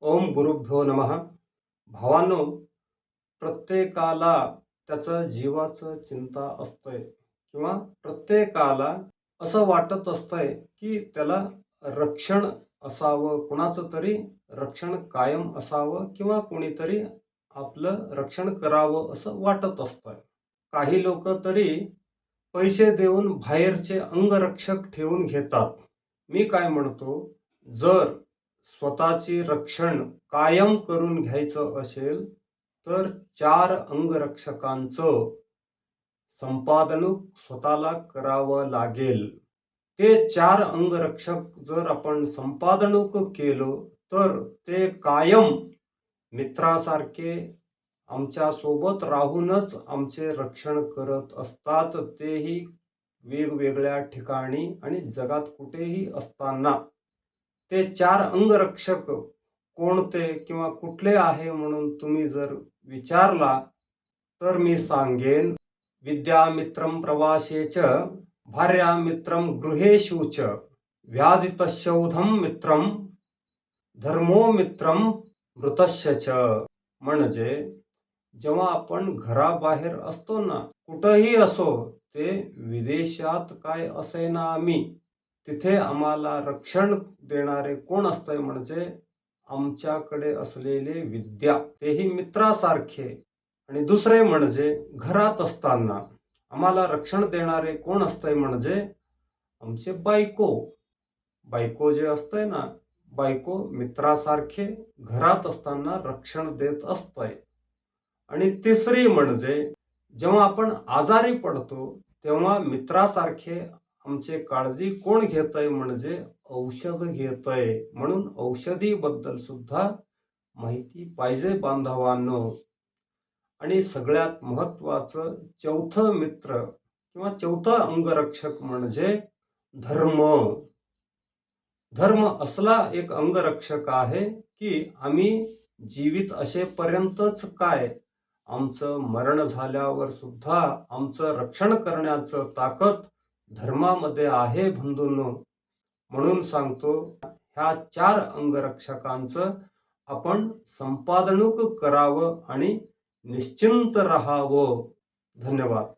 ओम गुरुभ्यो नमः. भावांनो प्रत्येकाला त्याचं जीवाचं चिंता असतंय किंवा प्रत्येकाला असं वाटत असतंय की त्याला रक्षण असावं कुणाचं तरी रक्षण कायम असावं किंवा कोणीतरी आपलं रक्षण करावं असं वाटत असतंय. काही लोक तरी पैसे देऊन बाहेरचे अंगरक्षक ठेवून घेतात. मी काय म्हणतो? जर स्वतःची रक्षण कायम करून घ्यायचं असेल तर चार अंगरक्षकांचं संपादनूक स्वतःला करावं लागेल. ते चार अंगरक्षक जर आपण संपादनूक केलं तर ते कायम मित्रासारखे आमच्यासोबत राहूनच आमचे रक्षण करत असतात तेही वेगवेगळ्या ठिकाणी आणि जगात कुठेही असताना. ते चार अंगरक्षक कोणते किंवा कुठले आहे म्हणून तुम्ही जर विचारला तर मी सांगेन विद्यामित्रं प्रवासेच भार्यामित्रं गृहेषु च व्याधितशौधम मित्रं धर्मो मित्रं मृतस्य च. म्हणजे जेव्हा आपण घराबाहेर असतो ना कुठंही असो ते विदेशात काय असे ना आम्ही तिथे आम्हाला रक्षण देणारे कोण असतंय म्हणजे आमच्याकडे असलेले विद्या. तेही मित्रासारखे. आणि दुसरे म्हणजे घरात असताना आम्हाला रक्षण देणारे कोण असतंय म्हणजे आमचे बायको. बायको जे असतंय ना बायको मित्रासारखे घरात असताना रक्षण देत असतंय. आणि तिसरी म्हणजे जेव्हा आपण आजारी पडतो तेव्हा मित्रासारखे आमचे काळजी कोण घेतय म्हणजे औषध घेत आहे म्हणून औषधीबद्दल सुद्धा माहिती पाहिजे बांधवांनो. आणि सगळ्यात महत्वाचं चौथं मित्र किंवा चौथं अंगरक्षक म्हणजे धर्म. धर्म असला एक अंगरक्षक आहे की आम्ही जीवित असेपर्यंतच काय? आमचं मरण झाल्यावर सुद्धा आमचं रक्षण करण्याचं ताकद धर्मामध्ये आहे बंधूंनो. म्हणून सांगतो ह्या चार अंगरक्षकांचं आपण संपादनूक करावं आणि निश्चिंत राहावं. धन्यवाद.